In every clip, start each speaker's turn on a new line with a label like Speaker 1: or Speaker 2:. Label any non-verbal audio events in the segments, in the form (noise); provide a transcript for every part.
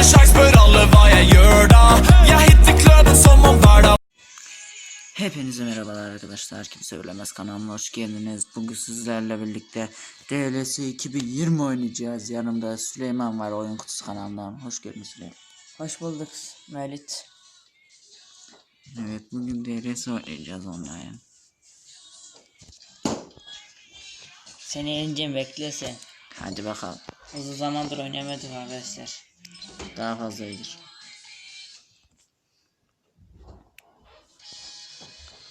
Speaker 1: med sjans spør alle hva jeg gjør da. Jeg hitter kløden som om hver dag
Speaker 2: Hepinize merhabalar arkadaşlar. Kimse Ölemez kanalına hoş geldiniz. Bugün sizlerle birlikte DLS 2020 oynayacağız. Yanımda Süleyman var Oyun Kutusu kanalından. Hoş geldin Süleyman.
Speaker 3: Hoş bulduk Melit.
Speaker 2: Evet bugün DLS oynayacağız online.
Speaker 3: Seni yeneceğim bekle sen.
Speaker 2: Hadi bakalım.
Speaker 3: Uzun zamandır oynamadık arkadaşlar.
Speaker 2: Daha fazla iyidir.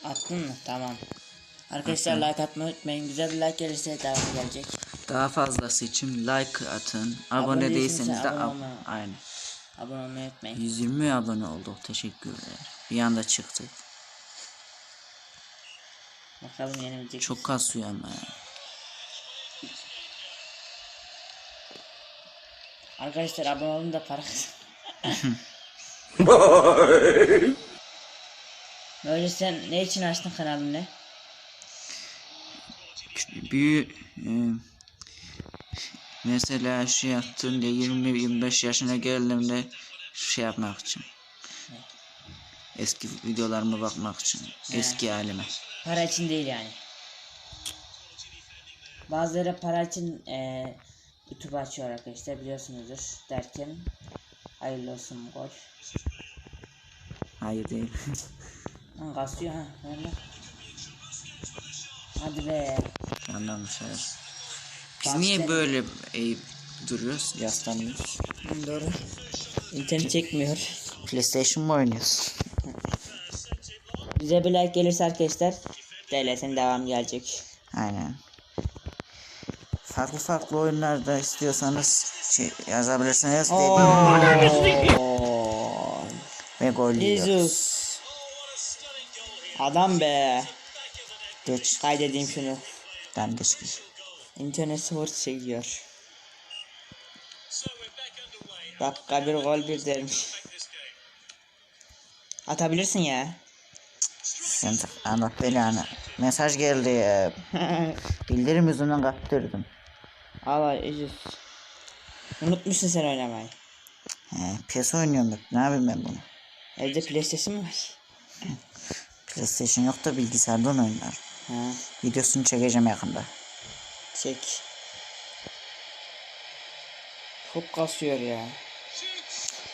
Speaker 3: Attın mı? Tamam. Arkadaşlar like atmayı unutmayın. Güzel bir like gelirse devam gelecek.
Speaker 2: Daha fazlası için like atın. Abone,
Speaker 3: Abone
Speaker 2: değilseniz de
Speaker 3: abone
Speaker 2: ab- Aynen.
Speaker 3: Abone olmayı unutmayın.
Speaker 2: 120 abone olduk. Teşekkürler. Bir anda çıktık.
Speaker 3: Bakalım yenebilecek.
Speaker 2: Çok kasıyor ama ya.
Speaker 3: Arkadaşlar abone olun da para kazan. Böyle sen ne için açtın kanalını?
Speaker 2: büyü e, mesela şey yaptığımda 20-25 yaşına geldiğimde şey yapmak için eski videolarıma bakmak için eski halime
Speaker 3: Para için değil yani. Bazıları para için eee YouTube açıyor arkadaşlar biliyorsunuzdur derken hayırlı olsun gol.
Speaker 2: hayır değil
Speaker 3: Lan kasıyor ha. Öyle. Hadi be.
Speaker 2: anlamışlar biz
Speaker 3: Bak
Speaker 2: niye
Speaker 3: sen-
Speaker 2: böyle eğip duruyoruz yaslanıyoruz
Speaker 3: Doğru. İnternet çekmiyor.
Speaker 2: PlayStation mı oynuyoruz
Speaker 3: Bize bir like gelirse arkadaşlar DLS'in devam gelecek.
Speaker 2: Farklı farklı oyunlarda istiyorsanız şey yazabilirsiniz dediğim
Speaker 3: Oo.
Speaker 2: ve gol yiyoruz.
Speaker 3: Adam be.
Speaker 2: geç
Speaker 3: Kaydedeyim şunu.
Speaker 2: ben geç geç
Speaker 3: İnternet sıfır çekiyor. Dakika bir gol bir dermiş. Atabilirsin ya.
Speaker 2: Sen Allah belanı. Mesaj geldi. (laughs) Bildirim yüzünden kaptırdım.
Speaker 3: Allah Jesus. Unutmuşsun sen oynamayı.
Speaker 2: He, PS oynuyorum hep. Ne yapayım ben bunu?
Speaker 3: Evde PlayStation mı var?
Speaker 2: PlayStation yok da bilgisayardan oynar.
Speaker 3: Ha,
Speaker 2: Videosunu çekeceğim yakında.
Speaker 3: çek. Çok kasıyor ya.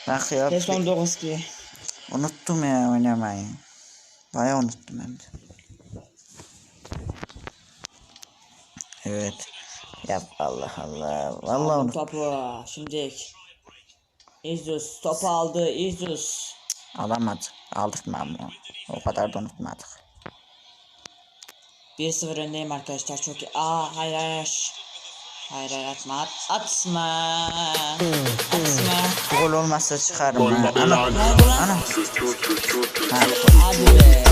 Speaker 2: Bak ya.
Speaker 3: PES 19 diye.
Speaker 2: Unuttum ya oynamayı. Baya unuttum hem de. Evet. Yap Allah Allah. Vallahi unuttum.
Speaker 3: topu. Şimdi. İzus topu aldı. İzus.
Speaker 2: Alamadı. Aldık mı ama? O kadar da unutmadık.
Speaker 3: 1-0 öndeyim arkadaşlar çok iyi. Aa hayır hayır. Hayır hayır atma at, atma. Atma.
Speaker 2: Gol olmazsa çıkarım. ha. Ana. Ana. Ha,
Speaker 3: Hadi be.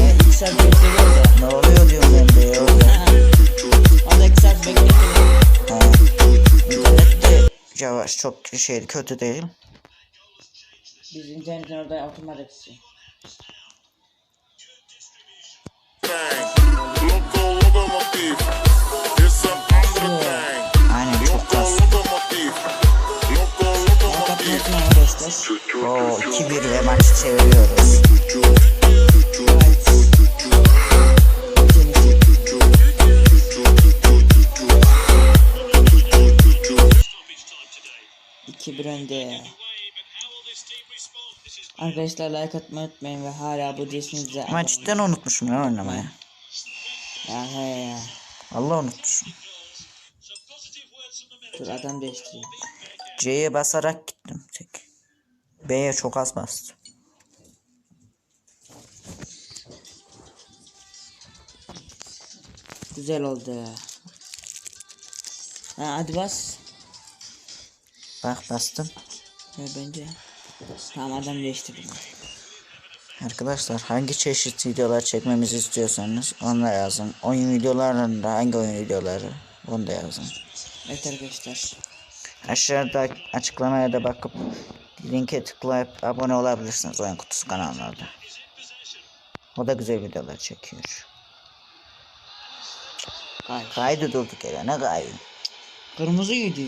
Speaker 2: Ne oluyor diyorum ben de İnternet de yavaş çok şey kötü değil.
Speaker 3: Biz internetten orada oturmadık için.
Speaker 2: Aynen çok
Speaker 3: arkadaşlar.
Speaker 2: Oo 2-1 ve maçı çeviriyoruz.
Speaker 3: İki bir önde. Arkadaşlar like atmayı unutmayın ve hala bu değilsiniz
Speaker 2: Ama cidden unutmuşum ya oynamayı.
Speaker 3: Ya he ya.
Speaker 2: Allah unutmuşum.
Speaker 3: Dur adam değiştireyim.
Speaker 2: C'ye basarak gittim tek. B'ye çok az bastım.
Speaker 3: Güzel oldu. Ha, hadi bas.
Speaker 2: Bak bastım.
Speaker 3: Ya bence. Tamam adam değiştirdim.
Speaker 2: Arkadaşlar hangi çeşit videolar çekmemizi istiyorsanız onu da yazın. Oyun videolarında hangi oyun videoları onu da yazın.
Speaker 3: Evet arkadaşlar.
Speaker 2: Aşağıda açıklamaya da bakıp linke tıklayıp abone olabilirsiniz oyun kutusu kanallarda. O da güzel videolar çekiyor.
Speaker 3: Kay.
Speaker 2: Kaydı durduk yere ne kaydı?
Speaker 3: Kırmızı yedi.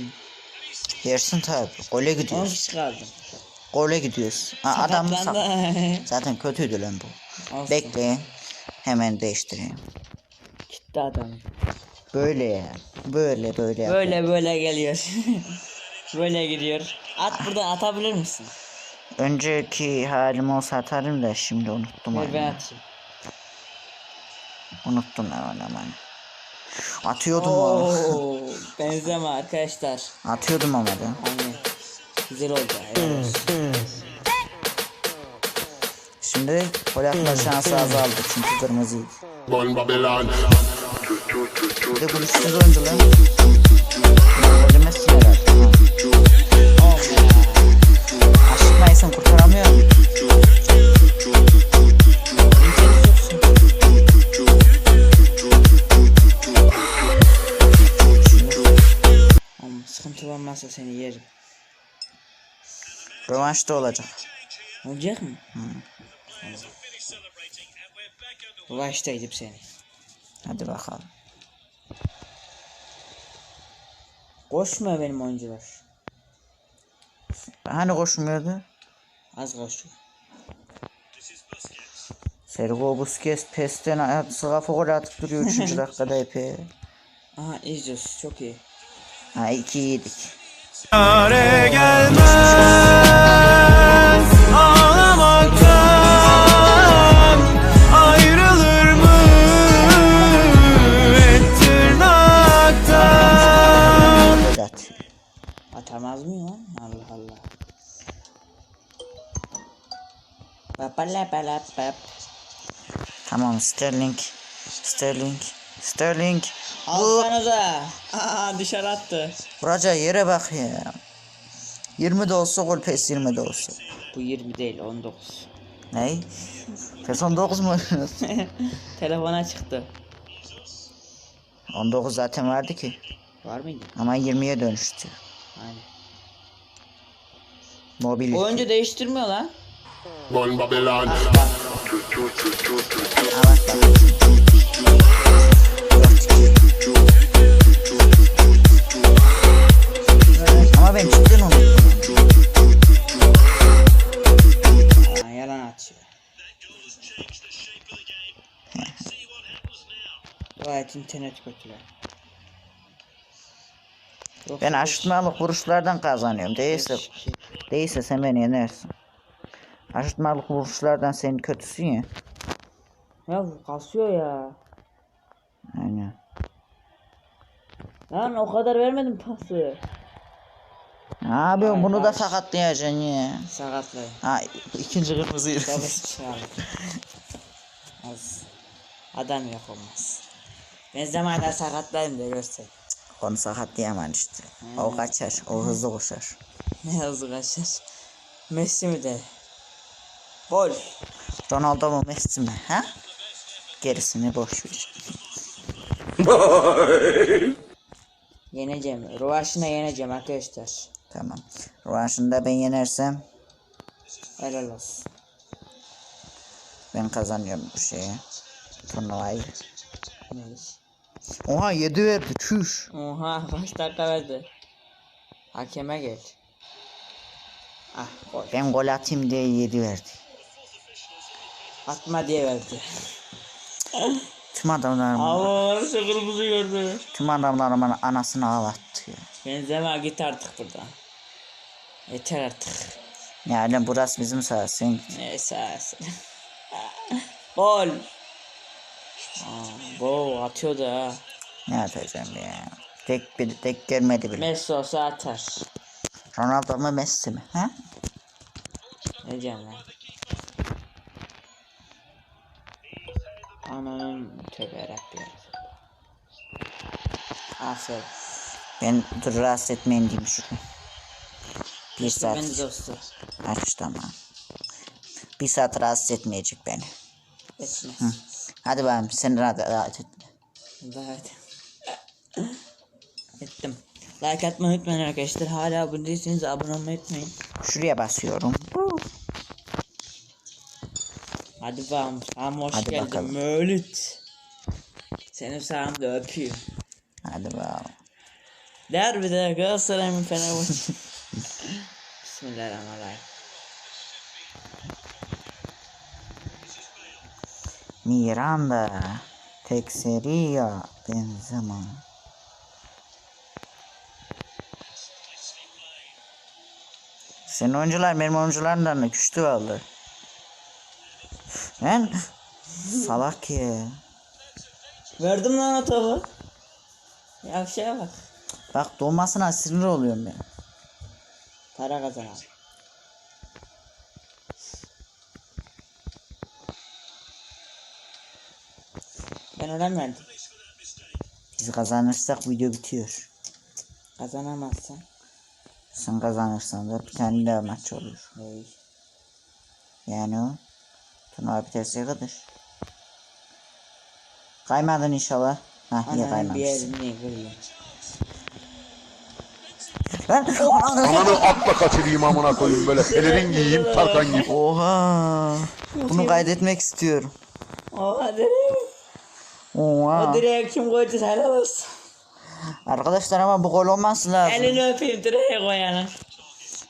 Speaker 2: Yersin tabi. Gole
Speaker 3: 10
Speaker 2: gidiyor.
Speaker 3: kişi kaldı.
Speaker 2: Gole gidiyoruz. Ha, adam sak-
Speaker 3: Sakatlandı. (laughs)
Speaker 2: Zaten kötüydü lan bu.
Speaker 3: Olsun.
Speaker 2: Bekleyin. Hemen değiştireyim.
Speaker 3: Gitti adam.
Speaker 2: Böyle. Böyle böyle.
Speaker 3: Böyle böyle geliyor. (laughs) böyle gidiyor. At buradan atabilir misin?
Speaker 2: Önceki halim olsa atarım da şimdi unuttum
Speaker 3: Ver ben atayım.
Speaker 2: Unuttum ben oynamayı. Atıyordum ama.
Speaker 3: Oo, (laughs) benzeme arkadaşlar.
Speaker 2: Atıyordum ama da.
Speaker 3: Hani güzel oldu.
Speaker 2: Şimdi gol atma şansı azaldı çünkü
Speaker 4: Babylon.
Speaker 2: Bir de golsüz oyuncu lan. Golü Messi herhalde. Ha. Aşık kurtaramıyor. Rövanş da olacak.
Speaker 3: Olacak mı? Ulaştaydım seni.
Speaker 2: Hadi bakalım.
Speaker 3: Koşmuyor benim oyuncular.
Speaker 2: Hani koşmuyordu?
Speaker 3: Az koşuyor.
Speaker 2: Sergio Busquets pesten at, sıkafı gol atıp duruyor 3. (laughs) dakikada epey.
Speaker 3: Aha izliyoruz çok iyi.
Speaker 2: Ha iki yedik.
Speaker 1: Çare gelmez ağlamaktan Ayrılır mı et tırnaktan.
Speaker 3: Atamaz mı lan? Allah Allah. Bap.
Speaker 2: Tamam Sterling. Sterling. Sterling.
Speaker 3: Alsanıza. (laughs) Aa dışarı attı.
Speaker 2: Vuracağı yere bak ya. 20 de olsa gol pes 20 de olsa.
Speaker 3: Bu 20 değil 19.
Speaker 2: Ney? Pes 19 mu? (laughs)
Speaker 3: Telefona çıktı.
Speaker 2: 19 zaten vardı ki.
Speaker 3: Var mıydı?
Speaker 2: Ama 20'ye dönüştü.
Speaker 3: Aynen.
Speaker 2: Mobil.
Speaker 3: Oyuncu değiştirmiyor lan.
Speaker 4: Gun Babylon.
Speaker 2: Ha, bak Ama ben cidden unuttum.
Speaker 3: Aa, yalan atıyor. Gayet internet kötüler. Yoksa
Speaker 2: Ben aşırtmalık vuruşlardan kazanıyorum. Değilse,
Speaker 3: beş
Speaker 2: değilse sen beni yenersin. Aşırtmalık vuruşlardan senin kötüsün ya.
Speaker 3: Ya bu kasıyor ya.
Speaker 2: Aynen.
Speaker 3: Lan o kadar vermedim pası.
Speaker 2: Ne yapıyorsun? Bunu da
Speaker 3: baş.
Speaker 2: sakatlayacaksın ya.
Speaker 3: Sakatlayın.
Speaker 2: Ha ikinci kırmızı
Speaker 3: çağırdı. Az. Adam yok olmaz. Ben zamanında sakatlayayım da görsen.
Speaker 2: Onu sakatlayamam işte. O kaçar. O hızlı koşar.
Speaker 3: Ne hızlı kaçar. Messi mi de? Gol.
Speaker 2: Ronaldo mu Messi mi? Ha? Gerisini boş ver.
Speaker 3: Yeneceğim. Ruvaşına yeneceğim arkadaşlar.
Speaker 2: Tamam. Rövanşında ben yenersem
Speaker 3: Helal olsun.
Speaker 2: ben kazanıyorum bu şeyi. Turnuvayı.
Speaker 3: Neymiş?
Speaker 2: Oha 7 verdi. Çüş.
Speaker 3: Oha (laughs) kaç dakika verdi. Hakeme gel. Ah gol.
Speaker 2: Ben gol atayım diye 7 verdi.
Speaker 3: Atma diye verdi.
Speaker 2: Tüm adamlarımın,
Speaker 3: Allah şu kırmızı gördü.
Speaker 2: tüm adamlarımın anasını ağlattı.
Speaker 3: Benzeme git artık buradan. Yeter artık.
Speaker 2: Yani burası bizim saha. Sen
Speaker 3: Neyse. Gol. Aa, bu atıyordu ha.
Speaker 2: ne atacağım ya? Tek bir tek gelmedi bile.
Speaker 3: Messi olsa atar.
Speaker 2: Ronaldo mu Messi mi? Ha?
Speaker 3: Ne diyeceğim lan? Ananın tövbe yarabbim. Aferin.
Speaker 2: Ben dur rahatsız etmeyin diyeyim şunu. Bir
Speaker 3: İşte
Speaker 2: saat
Speaker 3: ben de dostum.
Speaker 2: aç tamam. Bir saat rahatsız etmeyecek beni.
Speaker 3: Etmez.
Speaker 2: Hadi bakalım sen rahat, rahat et.
Speaker 3: Evet. (laughs) Ettim. Like atmayı unutmayın arkadaşlar. Hala abone değilseniz abone olmayı unutmayın.
Speaker 2: Şuraya basıyorum.
Speaker 3: Hadi bakalım. Tamam hoş
Speaker 2: Hadi
Speaker 3: geldin
Speaker 2: bakalım.
Speaker 3: Mölüt. Seni selamla öpüyorum.
Speaker 2: Hadi bakalım.
Speaker 3: Derbide Galatasaray mı Fenerbahçe? (laughs) Bismillahirrahmanirrahim.
Speaker 2: Miranda. Tekseria. Benzema. Senin oyuncular benim oyuncularımdan da küçtü aldı. Ben salak ya.
Speaker 3: Verdim lan o topu. Yavşaya bak.
Speaker 2: Bak doğmasına sinir oluyorum ben.
Speaker 3: Para kazan. Ben önem verdim.
Speaker 2: Biz kazanırsak video bitiyor.
Speaker 3: Kazanamazsan.
Speaker 2: Sen kazanırsan da bir tane daha maç olur.
Speaker 3: Hey.
Speaker 2: Yani o turnuva biterse kadar. Kaymadın inşallah. Hah iyi
Speaker 3: Ananın bir
Speaker 2: kaymamışsın.
Speaker 3: yerini kırayım.
Speaker 2: Lan
Speaker 4: Ananı atla kaçırayım amına koyayım böyle. Pelerin giyeyim (laughs) Tarkan gibi.
Speaker 2: Oha. Bunu kaydetmek istiyorum.
Speaker 3: Oha direğe.
Speaker 2: Oha.
Speaker 3: O direğe kim koydu helal olsun.
Speaker 2: Arkadaşlar ama bu gol olması lazım.
Speaker 3: Elini öpeyim direğe koyanı.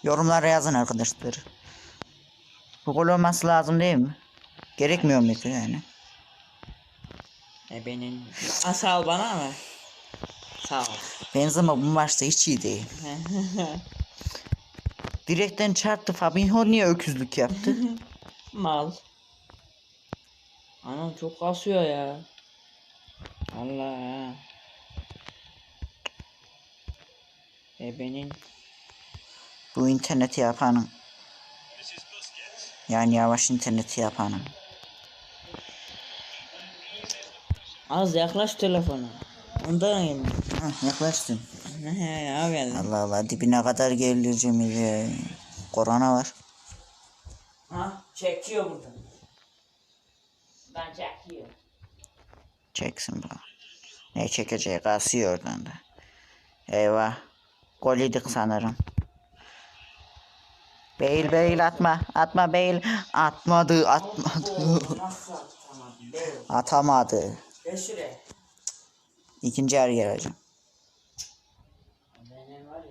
Speaker 2: Yorumlara yazın arkadaşlar. Bu gol olması lazım değil mi? Gerekmiyor muydu yani?
Speaker 3: E benim. Aa, sağ ol bana mı? Sağ ol.
Speaker 2: Benzema bu maçta hiç iyi değil. (laughs) Direkten çarptı Fabinho niye öküzlük yaptı? (laughs)
Speaker 3: Mal. Anam çok kasıyor ya. Allah. E benim.
Speaker 2: bu interneti yapanın. Yani yavaş interneti yapanın.
Speaker 3: Az yaklaş telefona. Ondan yemin.
Speaker 2: Hah, yaklaştın.
Speaker 3: Ne abi ya.
Speaker 2: Allah Allah dibine kadar geliyor Cemil. Korona var.
Speaker 3: Ha çekiyor burada. Ben çekiyor.
Speaker 2: Çeksin bu. Ne çekeceği kasıyor oradan da. Eyvah. Gol yedik sanırım. Beyl beyl atma. Atma beyl. Atmadı atmadı. Atamadı.
Speaker 3: Gel şuraya.
Speaker 2: İkinci.
Speaker 3: Benim var ya.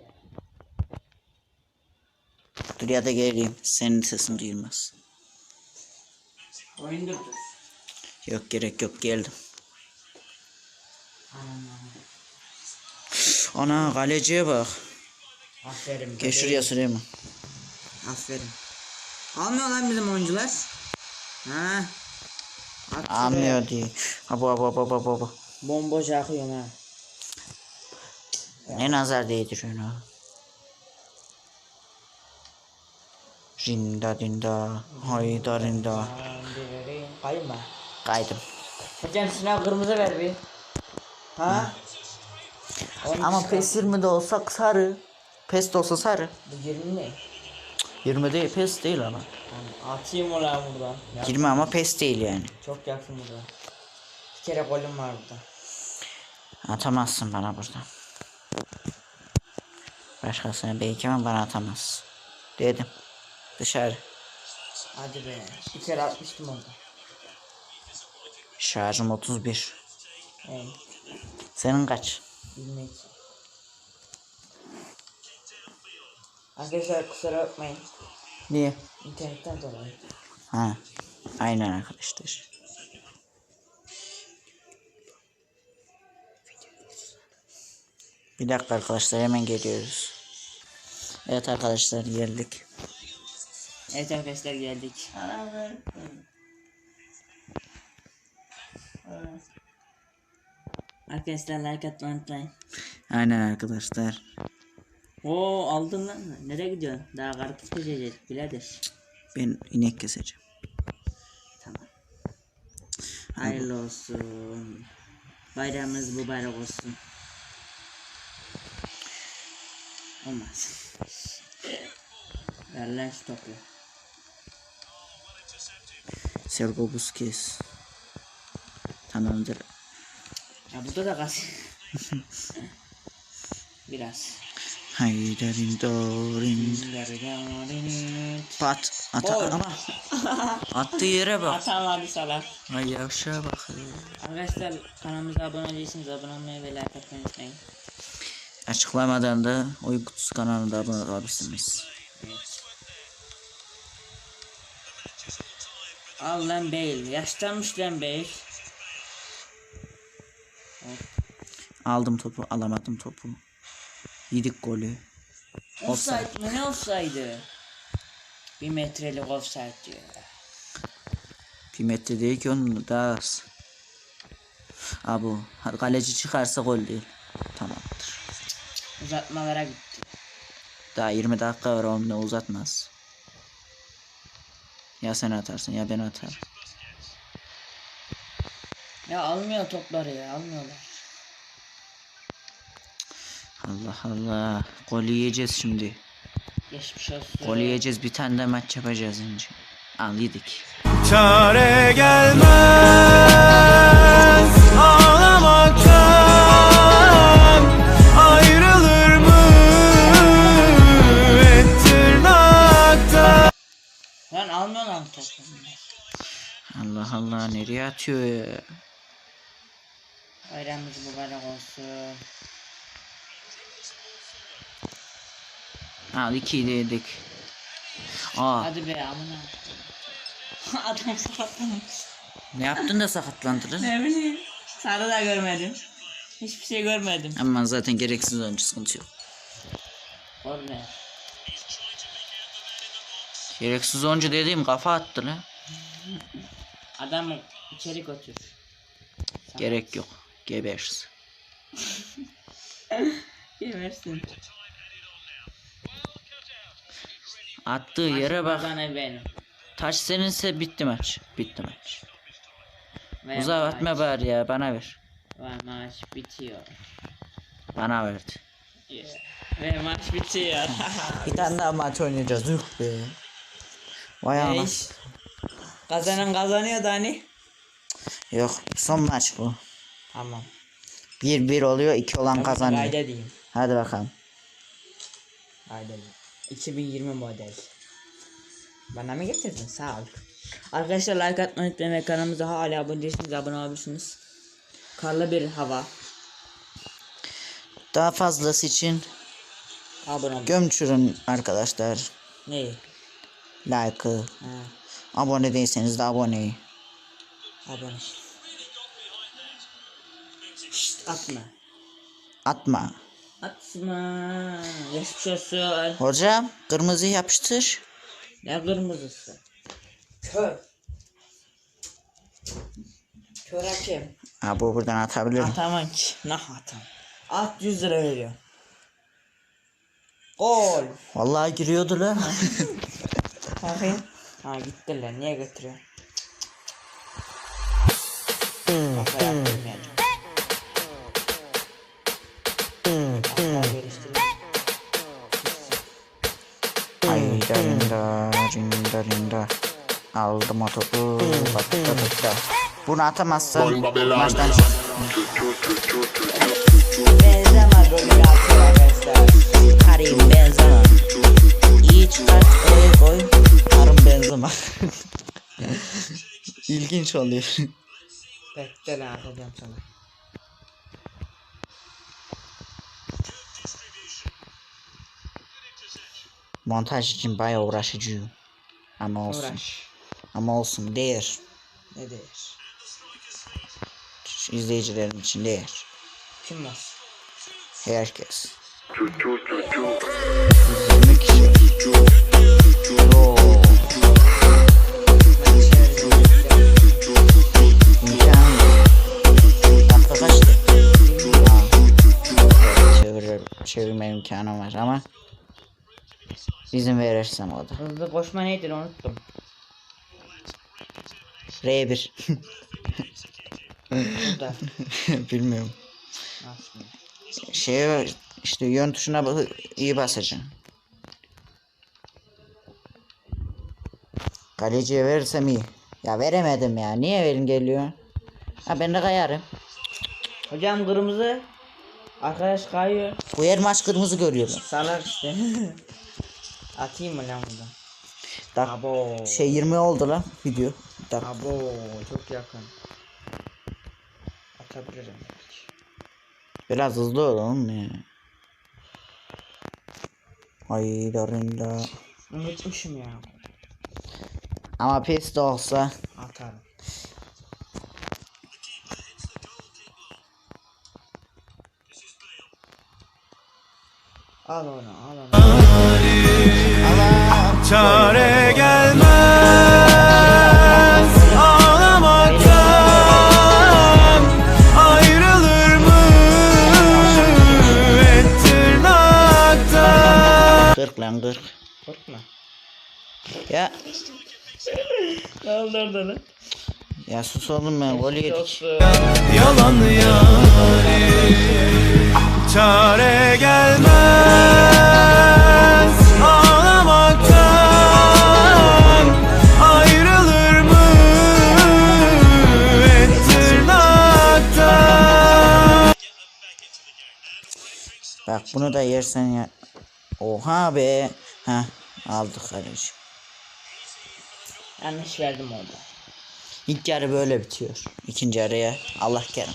Speaker 2: Dur ya da geleyim. Senin sesin duyulmaz.
Speaker 3: Oyun durdur.
Speaker 2: Yok gerek yok geldim. Ana kaleciye bak.
Speaker 3: Aferin.
Speaker 2: Gel şuraya Süleyman.
Speaker 3: Aferin. Almıyor lan bizim oyuncular. Ha. At.
Speaker 2: Anlıyor diye. Abo abo abo abo abo.
Speaker 3: Bomboş akıyorum ha.
Speaker 2: Ne nazar değdiriyorsun ha? Rinda dinda, hayda rinda.
Speaker 3: Kayın mı?
Speaker 2: Kaydım.
Speaker 3: Hocam şuna kırmızı ver bir. Ha?
Speaker 2: Ama PES 20'de olsa sarı. PES de olsa sarı.
Speaker 3: Bu 20 ne?
Speaker 2: 20 değil PES değil ama.
Speaker 3: Atayım ulan buradan. Ya,
Speaker 2: 20 ama PES değil yani.
Speaker 3: çok yakın burada. Bir kere golüm var burada.
Speaker 2: Atamazsın bana buradan. Başkasına belki ama bana atamaz. Dedim. Dışarı.
Speaker 3: Hadi be. Bir kere atmıştım orada.
Speaker 2: Şarjım 31.
Speaker 3: Evet.
Speaker 2: Senin kaç?
Speaker 3: 22. Arkadaşlar kusura bakmayın.
Speaker 2: Niye?
Speaker 3: İnternetten dolayı.
Speaker 2: Ha. Aynen arkadaşlar. Bir dakika arkadaşlar hemen geliyoruz. Evet arkadaşlar geldik.
Speaker 3: Evet arkadaşlar geldik. Arkadaşlar like atmayı unutmayın.
Speaker 2: Aynen arkadaşlar.
Speaker 3: Oo aldın lan. Nereye gidiyorsun? Daha karpuz keseceğiz birader.
Speaker 2: Ben inek keseceğim.
Speaker 3: Tamam. Hayırlı olsun. Bayramımız mübarek olsun. Olmaz. Ver lan şu topu.
Speaker 2: Sergo Busquets. Tamamdır.
Speaker 3: Ya burada da kas. (laughs) Biraz.
Speaker 2: Haydarin dorin. Pat. Ata
Speaker 3: Gol.
Speaker 2: ama. (laughs) Attığı yere bak.
Speaker 3: Atamadı salak.
Speaker 2: Ay yavşağa bak.
Speaker 3: Arkadaşlar kanalımıza abone değilseniz abone olmayı ve like atmayı unutmayın.
Speaker 2: Açıklamadan da oyun kutusu kanalına da abone olabilirsiniz.
Speaker 3: Evet. Al lan Bale. Yaşlanmış lan Bale.
Speaker 2: Aldım topu alamadım topu. Yedik golü.
Speaker 3: Offside mı ne offside'ı? Bir metrelik offside diyor.
Speaker 2: Bir metre değil ki onun daha az. Abu kaleci çıkarsa gol değil. Tamamdır.
Speaker 3: Uzatmalara gitti.
Speaker 2: Daha 20 dakika var onunla uzatmaz. Ya sen atarsın ya ben atarım.
Speaker 3: Ya almıyor topları ya almıyorlar.
Speaker 2: Allah Allah. Gol yiyeceğiz şimdi.
Speaker 3: Geçmiş olsun.
Speaker 2: Gol yiyeceğiz bir tane de maç yapacağız önce. Al yedik.
Speaker 1: Çare gelmez ağlamaktan Ayrılır mı et tırnaktan
Speaker 3: Lan almıyor lan.
Speaker 2: Allah Allah nereye atıyor ya?
Speaker 3: Bayramımız mübarek olsun.
Speaker 2: Al ikiyi de yedik. Aa
Speaker 3: Hadi be amına. (laughs) Adam sakatlamış.
Speaker 2: ne yaptın da sakatlandın?
Speaker 3: Ne bileyim. Sarı da görmedim. Hiçbir şey görmedim.
Speaker 2: Ama zaten gereksiz oyuncu sıkıntı yok.
Speaker 3: Korner.
Speaker 2: Gereksiz oyuncu dediğim kafa attı lan.
Speaker 3: Adamı içeri götür.
Speaker 2: Gerek yok. Gebersin. (laughs)
Speaker 3: Yemersin.
Speaker 2: Attığı yere bak.
Speaker 3: Benim.
Speaker 2: Taş seninse bitti maç. Bitti maç.
Speaker 3: Ve
Speaker 2: Uzatma
Speaker 3: maç-
Speaker 2: bari ya bana ver.
Speaker 3: Ve maç bitiyor.
Speaker 2: Bana verdi.
Speaker 3: Yeah. Ve maç bitiyor. (laughs)
Speaker 2: Bir tane daha maç oynayacağız. Yuh be. Vay ana.
Speaker 3: Eş. Kazanan kazanıyor da hani.
Speaker 2: Yok son maç bu.
Speaker 3: Tamam.
Speaker 2: 1-1 oluyor 2 olan kazanıyor.
Speaker 3: Kayda diyeyim.
Speaker 2: Hadi bakalım.
Speaker 3: Kayda diyeyim. 2020 model. Bana mı getirdin? Sağ ol. Arkadaşlar like atmayı unutmayın ve kanalımıza hala abone değilseniz abone olabilirsiniz. Karlı bir hava.
Speaker 2: Daha fazlası için
Speaker 3: Abone olun.
Speaker 2: gömçürün arkadaşlar.
Speaker 3: Ne?
Speaker 2: Like'ı.
Speaker 3: Ha,
Speaker 2: Abone değilseniz de aboneyi.
Speaker 3: abone. Şşt atma.
Speaker 2: Atma.
Speaker 3: Atma. Geçmiş olsun.
Speaker 2: Hocam kırmızı yapıştır.
Speaker 3: Ne kırmızısı? Kör. Kör hakem.
Speaker 2: Ha bu buradan atabilirim.
Speaker 3: Atamam ki. Nah atam. At 100 lira veriyor. Gol.
Speaker 2: Vallahi giriyordu lan.
Speaker 3: Bakayım. Ha gittiler. Niye götürüyor?
Speaker 2: Ay rinda rinda rinda. Aldım o topu. Batıkta batıkta. Bunu atamazsan maçtan çık.
Speaker 3: Benzema golü yaptı arkadaşlar.
Speaker 2: Karim Benzema. İyi çıkart koy koy. Karim Benzema. (laughs) İlginç oluyor.
Speaker 3: Bekle lan atacağım sana.
Speaker 2: Montaj için bayağı uğraşıcı. Ama olsun.
Speaker 3: Uğraş.
Speaker 2: Ama olsun değer.
Speaker 3: Ne değer?
Speaker 2: İzleyicilerim için değer.
Speaker 3: Kim var?
Speaker 2: Herkes. 20 kişi. Oo. İmkanı yok. Dakika kaçtı? Ha. Evet, çevir, çevirme imkanım var ama izin verirsem o da.
Speaker 3: Hızlı koşma neydi unuttum.
Speaker 2: R1 (laughs)
Speaker 3: Burada.
Speaker 2: bilmiyorum.
Speaker 3: Nasıl?
Speaker 2: Şeye işte yön tuşuna iyi basacaksın. Kaleciye verirsem iyi. Ya veremedim ya. Niye verin geliyor? Ha ben de kayarım.
Speaker 3: Hocam kırmızı. Arkadaş kayıyor.
Speaker 2: Bu yer maç kırmızı görüyorlar.
Speaker 3: Salak işte. (laughs) Atayım mı lan buradan?
Speaker 2: Dak
Speaker 3: Abo.
Speaker 2: şey 20 oldu lan video. Dak
Speaker 3: Abo çok yakın. Atabilirim belki.
Speaker 2: biraz hızlı ol oğlum ya. Ay darında.
Speaker 3: Unutmuşum ya.
Speaker 2: Ama pes de olsa
Speaker 3: Atarım. Al onu al onu.
Speaker 1: Çare gelmez Ağlamaktan Ayrılır mı Et tırnaktan
Speaker 2: kırk lan kırk.
Speaker 3: Korkma.
Speaker 2: Ya
Speaker 3: Ne oldu orada lan?
Speaker 2: ya sus oğlum ben gol yedik.
Speaker 1: Yalan yarim Çare gelmez
Speaker 2: bunu da yersen ya. Oha be. Ha aldık kardeşim.
Speaker 3: Yanlış verdim orada.
Speaker 2: İlk yarı böyle bitiyor. İkinci yarıya Allah kerim.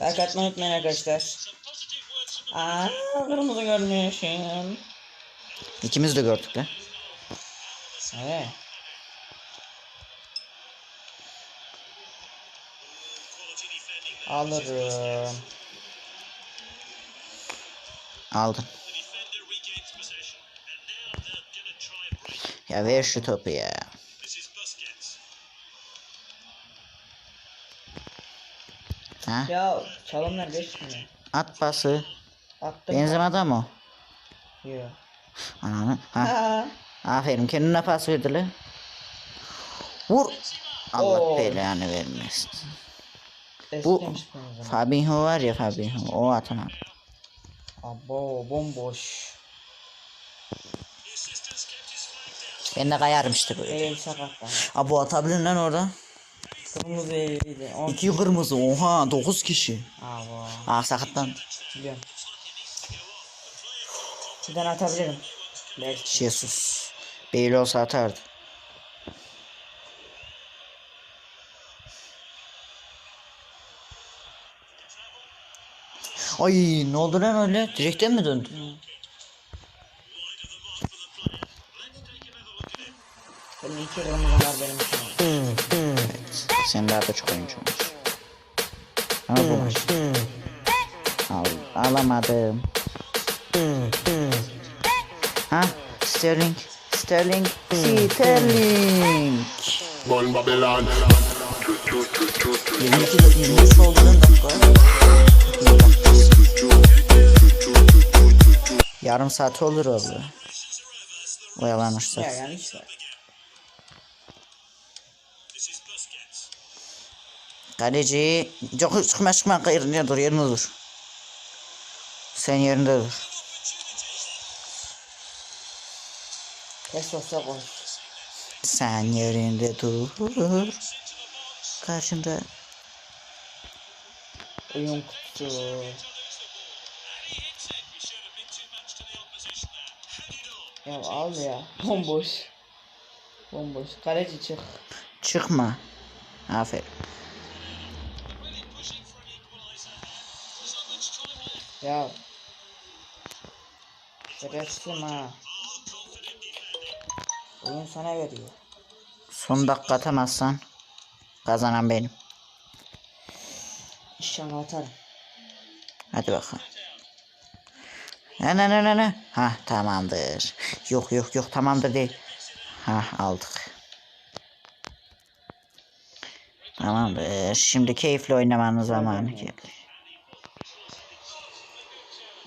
Speaker 3: Like atmayı unutmayın arkadaşlar. Aa, kırmızı görünüyorsun.
Speaker 2: İkimiz de gördük lan.
Speaker 3: Evet. Alırım.
Speaker 2: Aldın. Ya ver şu topu ya. Ha?
Speaker 3: Ya çalımlar geçmiyor.
Speaker 2: At pası.
Speaker 3: Attım.
Speaker 2: Benzemada mı?
Speaker 3: Yok.
Speaker 2: Ananı. Ha.
Speaker 3: Aa,
Speaker 2: Aferin kendine pas verdi lan. Vur. Allah
Speaker 3: Oo.
Speaker 2: belanı vermesin. Bu
Speaker 3: Eskimiş bu o zaman.
Speaker 2: Fabinho var ya Fabinho o atamam.
Speaker 3: Abo bomboş.
Speaker 2: Ben de kayarım işte böyle.
Speaker 3: El sakatlan.
Speaker 2: Abo atabilir lan orada.
Speaker 3: Kırmızı eliydi. On...
Speaker 2: İki kırmızı oha 9 kişi.
Speaker 3: Abo.
Speaker 2: Ah sakatlan.
Speaker 3: Biliyorum. Tane atabilirim. Belki.
Speaker 2: Jesus. Beyli olsa atardı. Ay ne oldu lan öyle? Direkten mi döndü?
Speaker 3: Benim iki kırmızılar benim için.
Speaker 2: Sen daha da çok oyuncu olmuş. Ama bu maç. Al, alamadım. Ha? Sterling. Sterling. Sterling.
Speaker 4: Gol Babylon
Speaker 2: 22 23 oldu lan dakika. Yarım saat olur oldu. Oyalanırsak.
Speaker 3: Ya yanlış var.
Speaker 2: Kaleci çok çıkma çıkma yerinde dur yerinde dur. Sen yerinde dur.
Speaker 3: Kes olsa koş.
Speaker 2: Sen yerinde dur. Karşında
Speaker 3: Oyun kutusu. Ya al ya. Bomboş. Bomboş. Kaleci çık.
Speaker 2: çıkma. Aferin.
Speaker 3: Ya. Şerefsizim ha. Oyun sana veriyor.
Speaker 2: Son dakika atamazsan kazanan benim.
Speaker 3: İnşallah atarım.
Speaker 2: Hadi bakalım. Ne ne ne ne ne? Ha tamamdır. Yok yok yok tamamdır değil. Ha aldık. Tamamdır. Şimdi keyifli oynamanın zamanı geldi.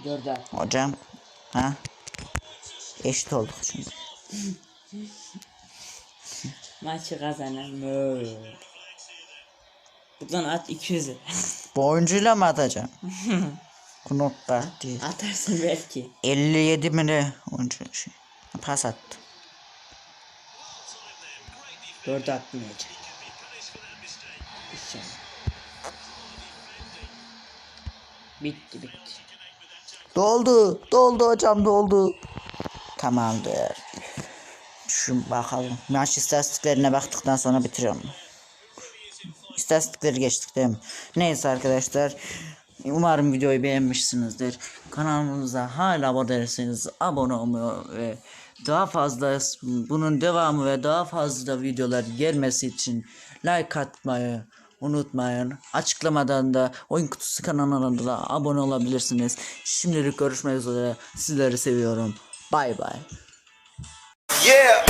Speaker 3: Gördüm.
Speaker 2: Hocam. Ha? Eşit olduk şimdi.
Speaker 3: Maçı kazanan mı? Buradan at 200 lira.
Speaker 2: Bu oyuncuyla mı atacağım? (laughs) Knokka değil.
Speaker 3: Atarsın belki.
Speaker 2: 57 mi ne oyuncu şey. Pas attı.
Speaker 3: Dördü atmayacak. İnşallah. Bitti bitti.
Speaker 2: Doldu. Doldu hocam doldu. Tamamdır. Şu bakalım. Maç istatistiklerine baktıktan sonra bitiriyorum. İstatistikleri geçtik değil mi? Neyse arkadaşlar. Umarım videoyu beğenmişsinizdir. Kanalımıza hala abone değilseniz abone olmayı ve daha fazla bunun devamı ve daha fazla videolar gelmesi için like atmayı unutmayın. Açıklamadan da oyun kutusu kanalına da abone olabilirsiniz. Şimdilik görüşmek üzere. Sizleri seviyorum. Bay bay.
Speaker 1: Yeah.